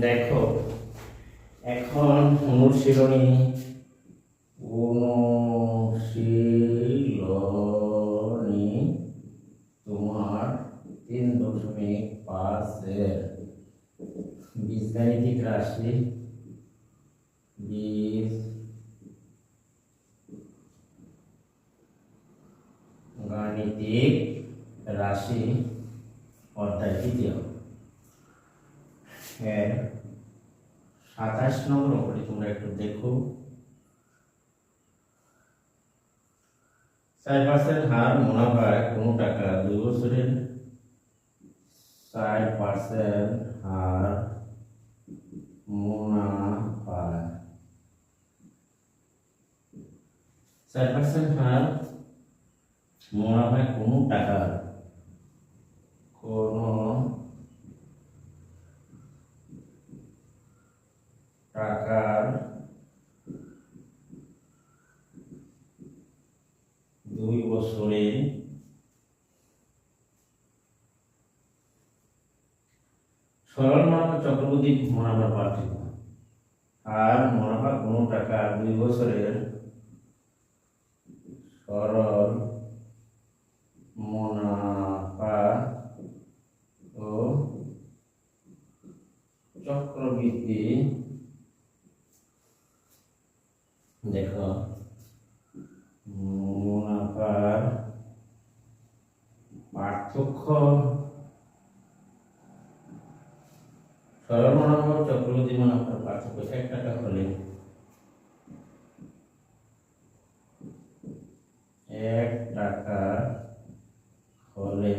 দেখো এখন অনুশীলনী অনুশীলনী তোমার তিন দশমিক পাঁচের বীজগাণিতিক রাশি বীজ গাণিতিক রাশি অধ্যায় তৃতীয় এর সাতাশ নম্বর অঙ্কটি তোমরা একটু দেখো চার পার্সেন্ট হার মুনাফায় কোনো টাকা, দুই বছরের চার পার্সেন্ট হার মুনাফায় চার পার্সেন্ট হার মুনাফায় কোনো টাকা কোনো টাকার দুই বছরে সরল মুনাফা চক্রবর্তী মুনাফার পার্থক্য আর মুনাফা কোনো টাকা দুই বছরের সরল মুনাফা ও চক্রবৃদ্ধি দেখো, মুনাফার পার্থক্য সরল মুনাফা ও চক্রবৃদ্ধি মুনাফার পার্থক্য এক টাকা হলে এক টাকা হলে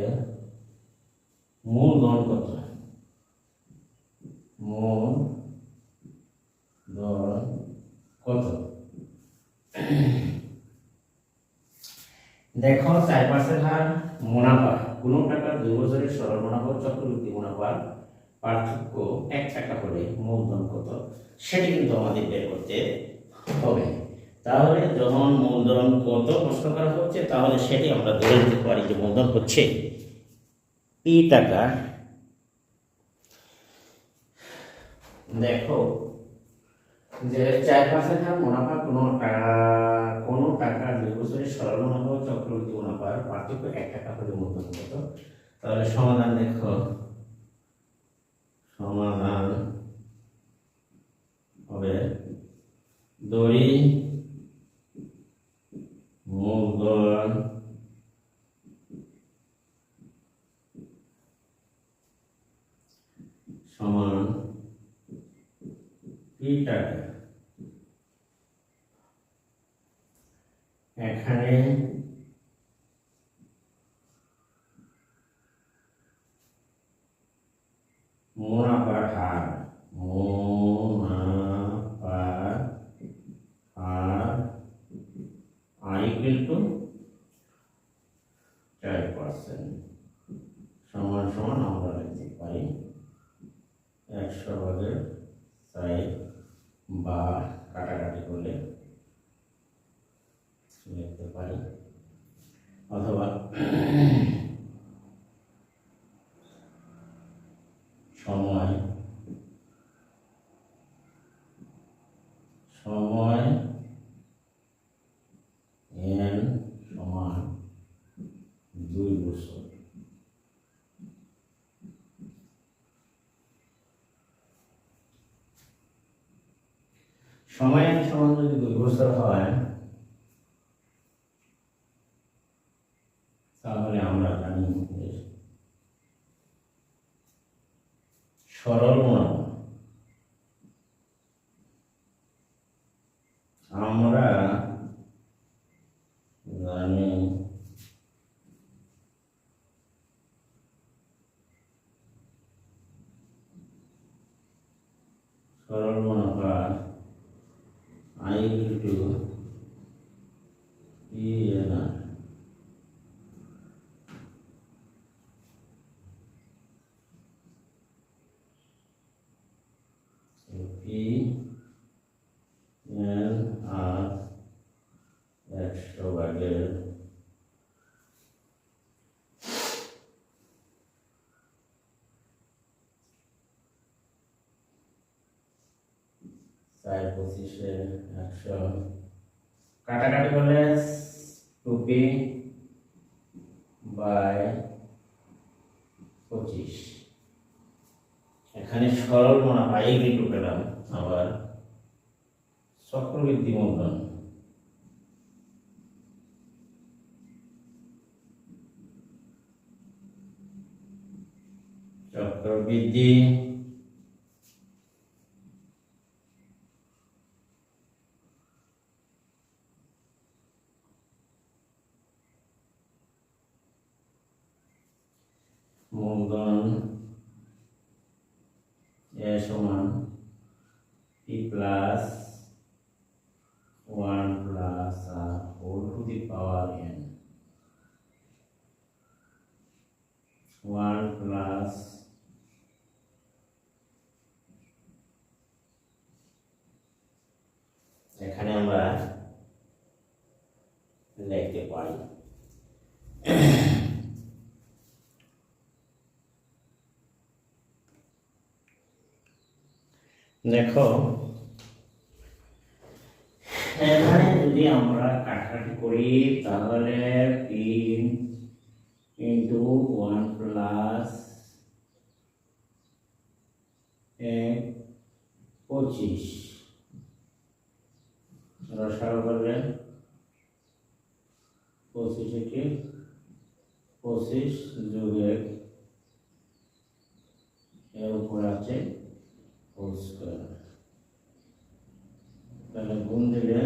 মূলধন কত? মূল ধন কত? দেখো চার পার্সেন্ট হার মুনাফা। কোনো টাকা দুই বছরের সরল মুনাফা ও চক্রবৃদ্ধি মুনাফার পার্থক্য এক টাকা হলে মূলধন কত? সেটি কিন্তু আমাদের বের করতে হবে। তাহলে যখন মূলধন কত প্রশ্ন করা হচ্ছে, তাহলে সেটি আমরা ধরে নিতে পারি যে মূলধন হচ্ছে পি টাকা। দেখো, যে চার পার্সেন্ট হার মুনাফা কোনো টাকা কোনো টাকা দুই বছরের সরল মুনাফা ও চক্রবৃদ্ধি মুনাফার পার্থক্য এক টাকা হলে মূলধন কত? তাহলে সমাধান দেখো। সমাধান হবে। দড়ি মূলধন সমান এখানে মুনাফার হার মুনাফার হার আর ইকুয়াল টু চার পার্সেন্ট সমান সমান আমরা লিখতে পারি একশো ভাগের সাইড বা কাটাকাটি করলে লিখতে পারি অথবা সময় সময় এন সমান দুই বছর সময় সমান যদি দুই হয় তাহলে আমরা জানি যে সরল মুনাফা আমরা জানি সরল মুনাফা I to P N R P N R একশো ভাগের চার পঁচিশে একশো কাটাকাটি করলে টুপি বাই পঁচিশ। এখানে সরল মুনাফা, এই বিটু পেলাম আবার। চক্রবৃদ্ধি মূলধন চক্রবৃদ্ধি মূলধন এ সমান P plus one plus R whole to the power N one plus এখানে আমরা লিখতে পারি দেখো এখানে যদি আমরা কাটাকাটি করি, তাহলে তিন ইন্টু ওয়ান প্লাস এক পঁচিশ। রসায়ন করলে পঁচিশ একে পঁচিশ যোগ এর উপরে আছে হোল স্কোয়ার তাহলে গুণ দিলে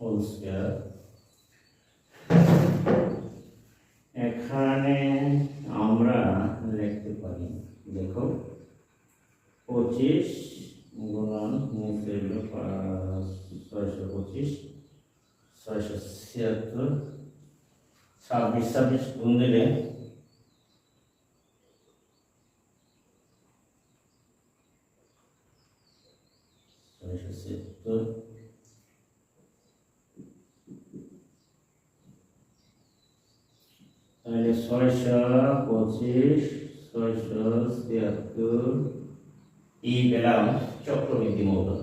হোল এখানে আমরা লিখতে পারি। দেখো। পঁচিশ গুণন নিচে হলো পাঁচ ছয়শো পঁচিশ ছয়শো ছিয়াত্তর ছাব্বিশ ছাব্বিশ গুণ দিলে ছয়শো ছিয়াত্তর তাহলে ছয়শো পঁচিশ ছয়শো ছিয়াত্তর ই পেলাম চক্রবৃদ্ধি মূলধন।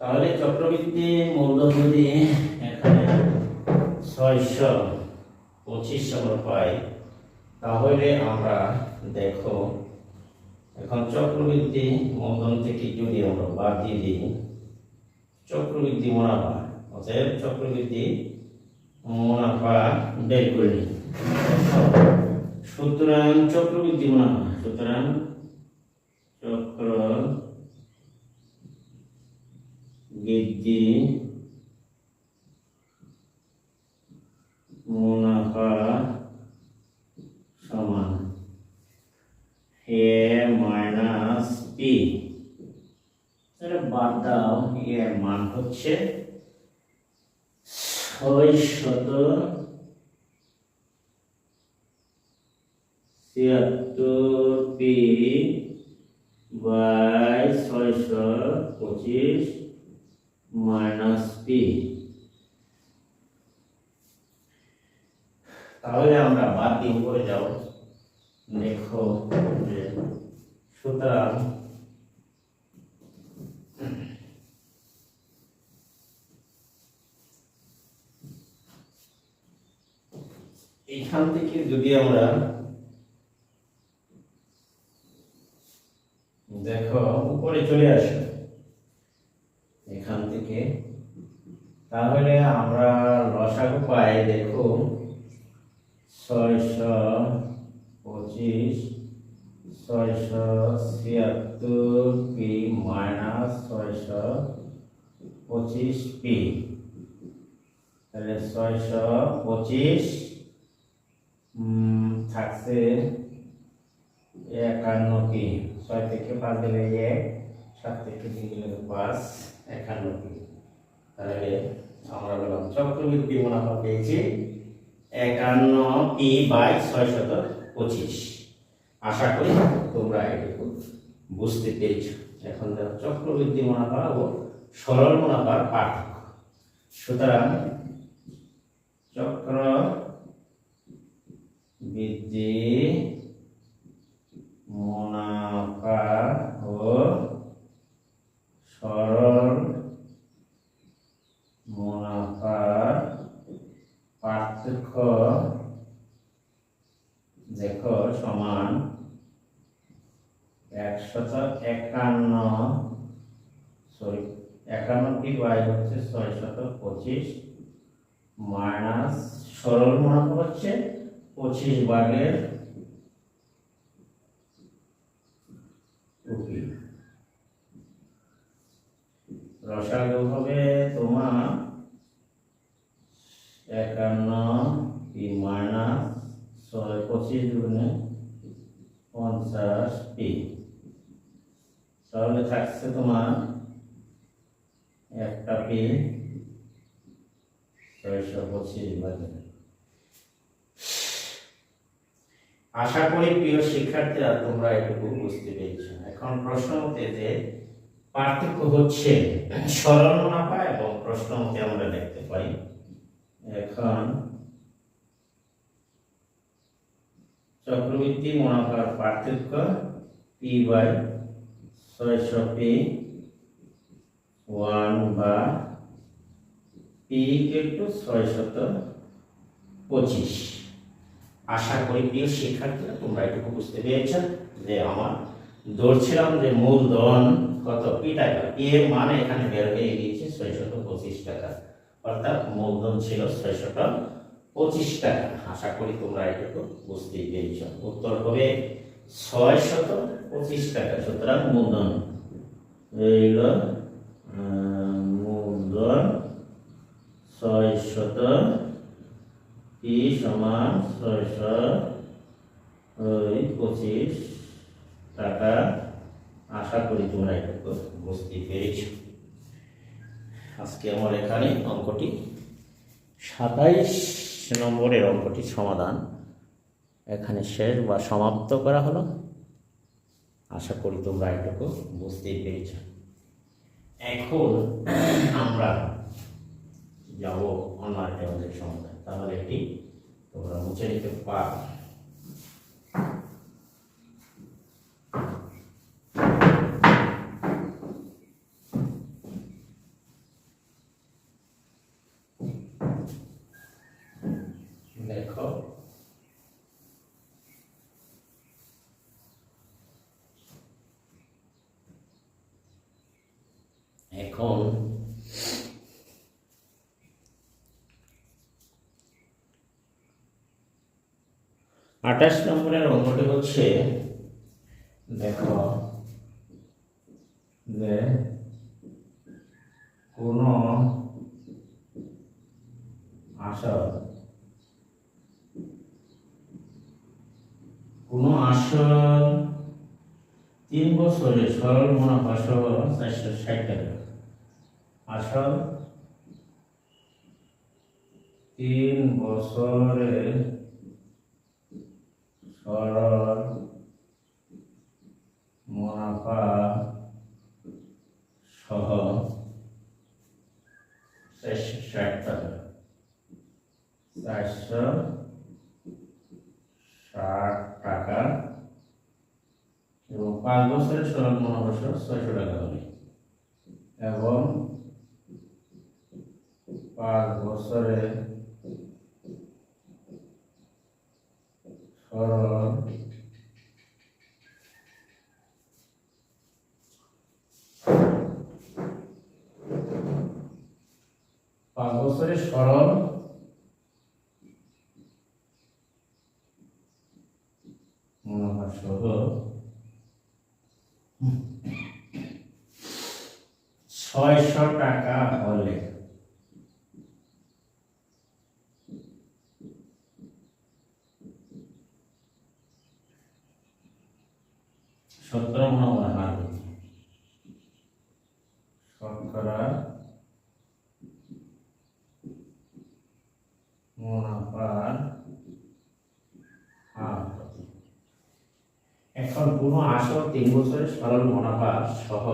তাহলে চক্রবৃদ্ধি মূলধন যদি এখানে ছয়শো পঁচিশ আমরা পাই, তাহলে আমরা দেখো, এখন চক্রবৃদ্ধি মূলধন থেকে যদি আমরা বাদ দিয়ে দিই চক্রবৃদ্ধি মুনাফা, অতএব চক্রবৃদ্ধি মুনাফা বের করে নিই। সুতরাং চক্রবৃদ্ধি মুনাফা, সুতরাং চক্র বৃদ্ধি মুনাফা সমান। A minus P. তাহলে বাদ দাও এর মান হচ্ছে ছয় শত ছিয়াত্তর পি বাই ছয়শো পঁচিশ, মাইনাস পি। তাহলে আমরা বাদ দিয়ে উপরে যাও দেখো যে সুতরাং এইখান থেকে যদি আমরা দেখো, উপরে চলে আসো। এখান থেকে। তাহলে আমরা লসাগু পাই, দেখো, ছয়শো পঁচিশ, ছয়শো ছিয়াত্তর পি মাইনাস ছয়শো পঁচিশ পি। তাহলে ছয়শো পঁচিশ থাকছে একান্ন পি। ছয় থেকে পাঁচ দিলে এক সাত থেকে তিন দিলে পাঁচ, একান্ন পি তাহলে আমরা বললাম চক্রবৃদ্ধি মুনাফা পেয়েছি একান্ন পি বাই ছয় শত পঁচিশ। আশা করি তোমরা এটুকু বুঝতে পেরেছ। এখন দেখো চক্রবৃদ্ধি মুনাফা ও সরল মুনাফার পার্থক্য। সুতরাং চক্র বৃদ্ধি মুনাফা ও সরল মুনাফার পার্থক্য দেখো সমান একশত একান্ন সরি একান্নটি বাই হচ্ছে ছয়শত পঁচিশ, মাইনাস সরল মুনাফা হচ্ছে পঁচিশ ভাগের টুকি রসাগু হবে তোমার একান্ন মাইনাস ছয়, পঁচিশ দুগুণে পঞ্চাশ, পি। তাহলে থাকছে তোমার একটা পি, ছয়শো পঁচিশ ভাগে আশা করি প্রিয় শিক্ষার্থীরা তোমরা এটুকু বুঝতে পেরেছ। এখন প্রশ্ন মতে যে পার্থক্য হচ্ছে সরল মুনাফা এবং প্রশ্ন মতে আমরা দেখতে পাই। এখন চক্রবৃদ্ধি মুনাফার পার্থক্য পি বাই ছয়শো পি ওয়ান বা পি টু ছয়শত পঁচিশ। আশা করি প্রিয় শিক্ষার্থীরা তোমরা এটুকু বুঝতে পেরেছ যে আমার ধরছিলাম যে মূলধন কত? পি টাকা। এর মানে এখানে বের হয়ে গিয়েছে ছয়শত পঁচিশ টাকা। অর্থাৎ মূলধন ছিল ছয়শত পঁচিশ টাকা। আশা করি তোমরা এটুকু বুঝতেই পেরেছ। উত্তর হবে ছয় শত পঁচিশ টাকা। সুতরাং মূলধন রইল মূলধন ছয় শত সমান ছয়শো পঁচিশ টাকা আশা করি তোমরা এটুকু বুঝতে পেরেছ। আজকে আমার এখানে অঙ্কটি সাতাইশ নম্বরের অঙ্কটি সমাধান এখানে শেষ বা সমাপ্ত করা হলো। আশা করি তোমরা এটুকু বুঝতেই পেরেছ। এখন আমরা যাব অন্য একটা আমাদের সমাধান। তাহলে এটি তোমরা মুছে নিতে পারো দেখো এখন আঠাশ নম্বরের অঙ্কটি হচ্ছে, দেখো, যে কোন আসল কোন আসল তিন বছরে সরল মুনাফা সহ চারশো ষাট টাকা। আসল তিন বছরে সরল মুনাফা সহ, চারশো ষাট টাকা। চারশো ষাট টাকা এবং পাঁচ বছরের সরল মুনাফা সহ ছয়শো টাকা হবে। এবং পাঁচ বছরে সরল পাঁচ বছরের সরল মুনাফা সহ ছয়শো টাকা হলে। সত্তর মুনাফা হার শতকরা মুনাফার হার এখন কোনো আসল তিন বছরের সরল মুনাফা সহ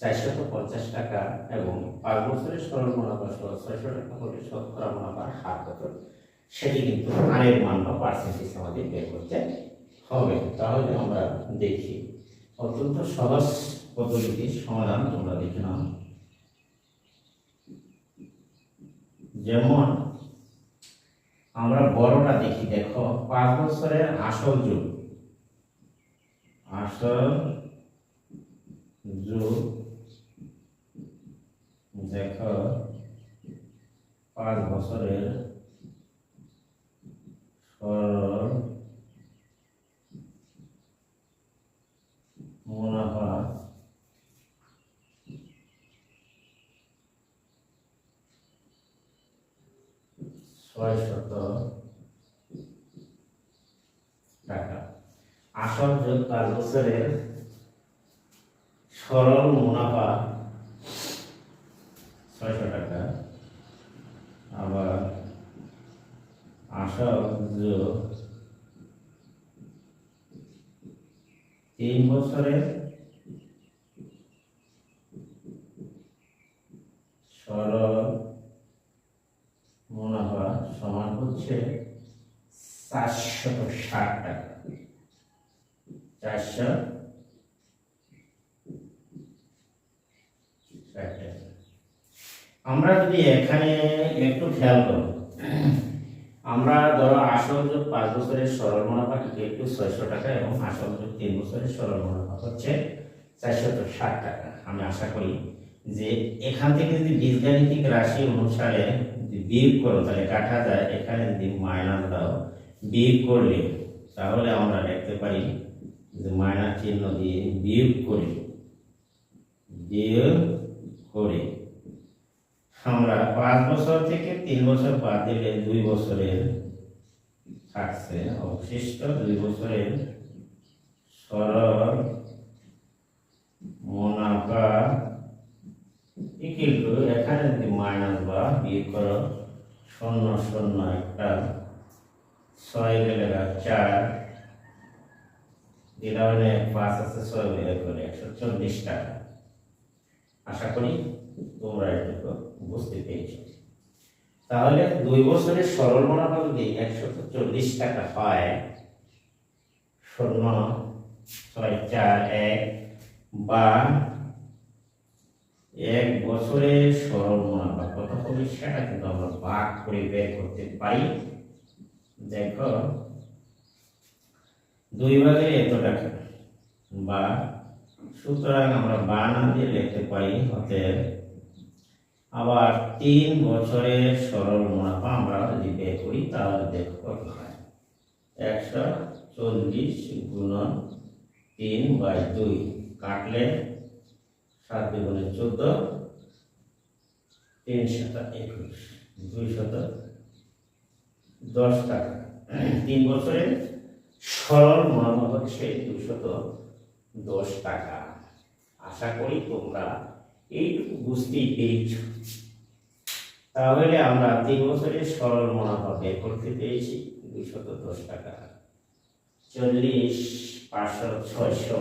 চারশত পঞ্চাশ টাকা এবং পাঁচ বছরের সরল মুনাফা সহ ছয়শো টাকা হলে শতকরা মুনাফার হার কত? সেটি কিন্তু হারের মান বা পার্সেন্টেজ আমাদের বের করতে হবে। তাহলে আমরা দেখি। অত্যন্ত সহজ পদ্ধতির সমাধান তোমরা দেখে নাও। যেমন, আমরা বড়টা দেখি, দেখো, পাঁচ বছরের আসল যুগ। আসল যুগ, দেখো, পাঁচ বছরের সরল মুনাফা ছয় শত টাকা। আসল যোগ বছরের সরল মুনাফা ছয়শো টাকা। আবার আসল যোগ তিন বছরের সরল মুনাফা সমান হচ্ছে চারশত ষাট টাকা। চারশো আমরা যদি এখানে একটু খেয়াল করি আমরা ধরো আসল যোগ পাঁচ বছরের সরল মুনাফা একটু ছয়শো টাকা এবং আসল যোগ তিন বছরের সরল মুনাফা হচ্ছে চারশত ষাট টাকা। আমি আশা করি যে এখান থেকে যদি বীজগাণিতিক রাশি অনুসারে বিয়োগ করো, তাহলে কাটা যায় এখানে যদি মাইনাস দাও, বিয়োগ করলে, তাহলে আমরা দেখতে পারি যে মাইনাস চিহ্ন দিয়ে বিয়োগ করে বিয়োগ করে আমরা পাঁচ বছর থেকে তিন বছর বাদ দিলে দুই বছরের থাকছে অবশিষ্ট দুই বছরের সরল মুনাফা ইকুয়াল টু এখানে যদি মাইনাস বা বিয়োগ করো, শূন্য শূন্য একটা ছয় গেলে চার। যেটা মানে পাঁচ আছে ছয় বের করে একশো চল্লিশ টাকা। আশা করি তোমরা এটুকু বুঝতে পেরেছ তাহলে দুই বছরের সরল মুনাফা যদি একশো চল্লিশ টাকা হয়, শূন্য ছয়, চার, এক, বা এক বছরের সরল মুনাফা কত হবে সেটা কিন্তু আমরা ভাগ করে বের করতে পারি। দেখো, দুই ভাগে এত টাকা, বা সুতরাং আমরা বানান দিয়ে লিখতে পারি অতএব আবার তিন বছরের সরল মুনাফা আমরা যদি বের করি, তাহলে দেখো কত হয়। একশো চল্লিশ গুণন তিন বাই দুই কাটলে সাত দুগুণে চোদ্দ, তিন শত একুশ, দুই শত দশ টাকা। তিন বছরের সরল মুনাফা হচ্ছে দুশত দশ টাকা। আশা করি তোমরা এইটুকু বুঝতেই পেরেছ। তাহলে আমরা তিন বছরের সরল মুনাফা বের করতে পেরেছি দুশত দশ টাকা। চল্লিশ পাঁচশো ছয়শো।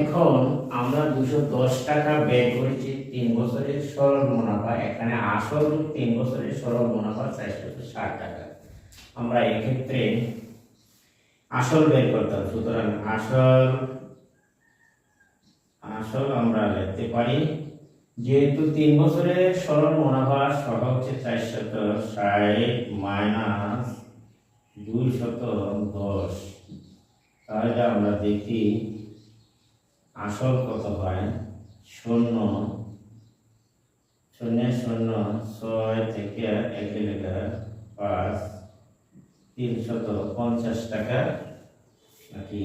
এখন আমরা দুশো দশ টাকা ব্যয় করেছি তিন বছরের সরল মুনাফা। এখানে আসল তিন বছরের সরল মুনাফা চারশো ষাট টাকা। আমরা এক্ষেত্রে আসল বের করতাম। সুতরাং আসল আসল আমরা লিখতে পারি, যেহেতু তিন বছরের সরল মুনাফা সহ হচ্ছে চারশত ষাট মাইনাস দুই শত দশ। তাহলে আমরা দেখি আসল কত হয়? শূন্য। শূন্য শূন্য, ছয় থেকে এক লেখা পাঁচ, তিনশত পঞ্চাশ টাকা নাকি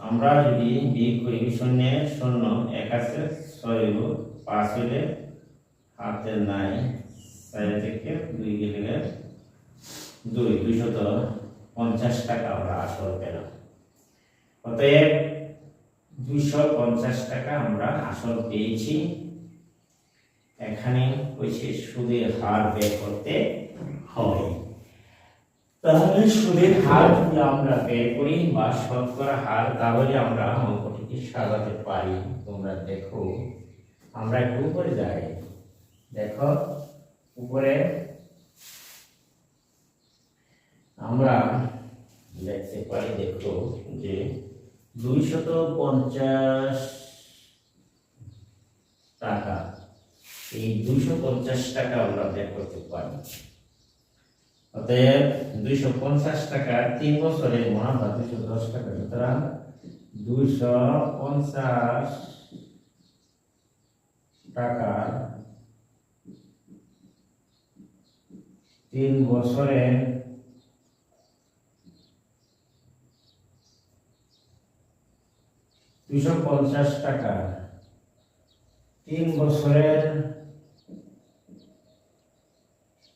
আমরা যদি বিয়োগ করি শূন্য শূন্য এক আছে, ছয় পাঁচ হইলে হাতে নাই ছয় থেকে দুই গেলে দুই, দুইশত পঞ্চাশ টাকা আমরা আসল পেলাম। অতএব দুইশো পঞ্চাশ টাকা আমরা আসল পেয়েছি। এখানে ওই সে সুদের হার বের করতে হবে। তাহলে সুদের হার যদি আমরা বের করি বা শতকরা হার, তাহলে আমরা অঙ্কটিকে সাজাতে পারি। তোমরা দেখো, আমরা একটু উপরে যাই। দেখো, উপরে আমরা লিখতে পারি, দেখো যে দুইশত পঞ্চাশ টাকা, এই দুইশো পঞ্চাশ টাকা আমরা বের করতে পারি। অতএব দুইশো পঞ্চাশ টাকা তিন বছরের মুনাফা দুইশো দশ টাকা। সুতরাং দুইশো পঞ্চাশ টাকার তিন বছরের দুইশো পঞ্চাশ টাকা। তিন বছরের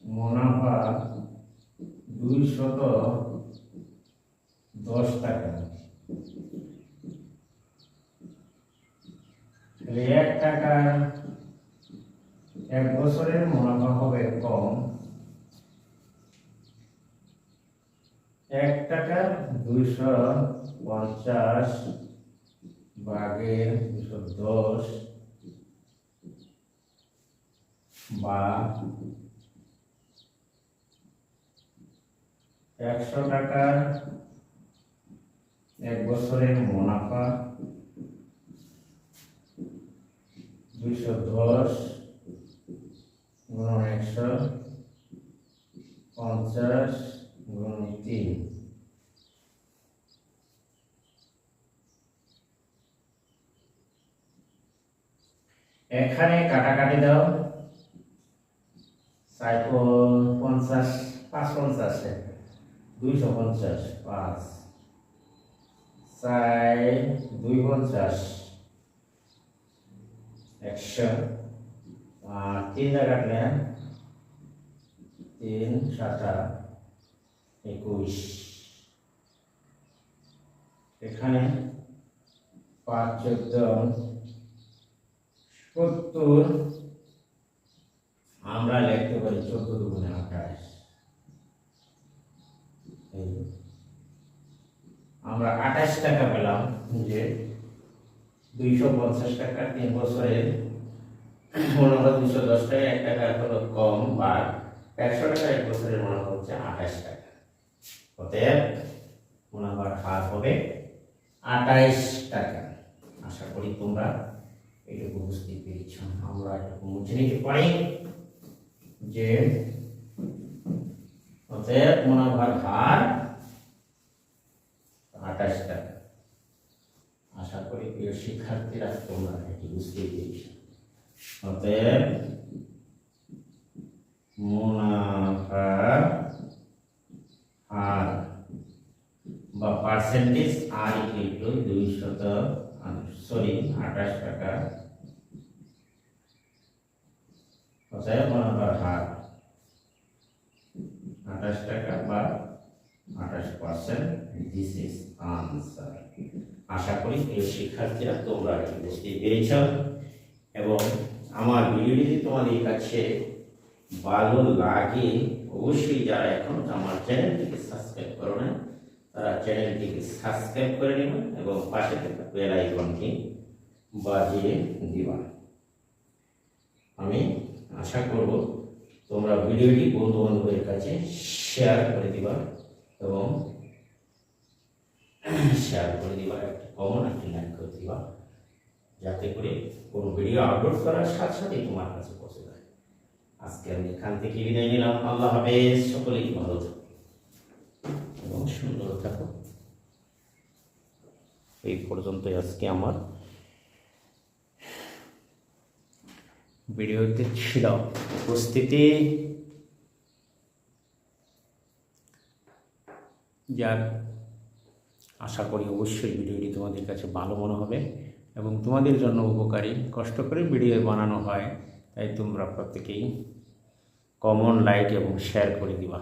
মুনাফা দুইশত দশ টাকা। এক টাকা এক বছরের মুনাফা হবে কম। এক টাকা দুইশো পঞ্চাশ ভাগের দুশো দশ বা একশো টাকা এক বছরের মুনাফা, দুইশো দশ গুণ একশো পঞ্চাশ গুণ তিন। এখানে কাটাকাটি দাও। চার পঞ্চাশ, পাঁচ পঞ্চাশ। দুইশো পঞ্চাশ, পাঁচ, চার দুই পঞ্চাশ, একশো, আর তিনটা কাটলে তিন সাতা একুশ এখানে পাঁচ, চোদ্দ, সত্তর আমরা লিখতে পারি চোদ্দ দুগুণে আঠাশ। আমরা আঠাশ টাকা পেলাম যে দুইশো পঞ্চাশ টাকা তিন বছরের মনোভাব দুশো দশ টাকা এক টাকা হলো কম বা একশো টাকা এক বছরের মনোভাব হচ্ছে আঠাশ টাকা। অতএব মুনাফার হার হবে আঠাইশ টাকা। আশা করি তোমরা এটুকু বুঝতে পেরেছ। আমরা এটুকু মুছে নিতে পারি যে অতএব মুনাফার হার আঠাশ টাকা। আশা করি প্রিয় শিক্ষার্থীরা তোমরা এটি বুঝতে পেরেছ। অতএব মুনাফার হার বা পার্সেন্টেজ আর ইকুয়াল টু দুইশত সরি আঠাশ টাকা। অতএব মুনাফার হার আঠাশ টাকা বা আঠাশ পার্সেন্ট দিস ইজ আনসার আশা করি প্রিয় শিক্ষার্থীরা তোমরা বুঝতে পেরেছ। এবং আমার ভিডিওটি তোমাদের কাছে ভালো লাগে, অবশ্যই যারা এখন আমার চ্যানেলটিকে সাবস্ক্রাইব করো না, তারা চ্যানেলটিকে সাবস্ক্রাইব করে নেবেন এবং পাশে থাকা বেল আইকনটি বাজিয়ে দিবা। আমি আশা করব তোমরা ভিডিওটি বন্ধু বান্ধবের কাছে শেয়ার করে দিবা এবং শেয়ার করে দিবা, একটা কমন একটি লাইক করে দিবা, যাতে করে কোনো ভিডিও আপলোড করার সাথে সাথে তোমার কাছে পৌঁছে যায়। আজকে আমি এখান থেকে বিদায় নিলাম। আল্লাহ হাফেজ। সকলেই ভালো থাকো। এবং সুন্দর থাকো। এই পর্যন্তই আজকে আমার ভিডিওতে ছিল। উপস্থিতি? যার আশা করি অবশ্যই ভিডিওটি তোমাদের কাছে ভালো মনে হবে এবং তোমাদের জন্য উপকারী। কষ্ট করে ভিডিও বানানো হয়, তাই তোমরা প্রত্যেকেই কমন লাইক এবং শেয়ার করে দিবা।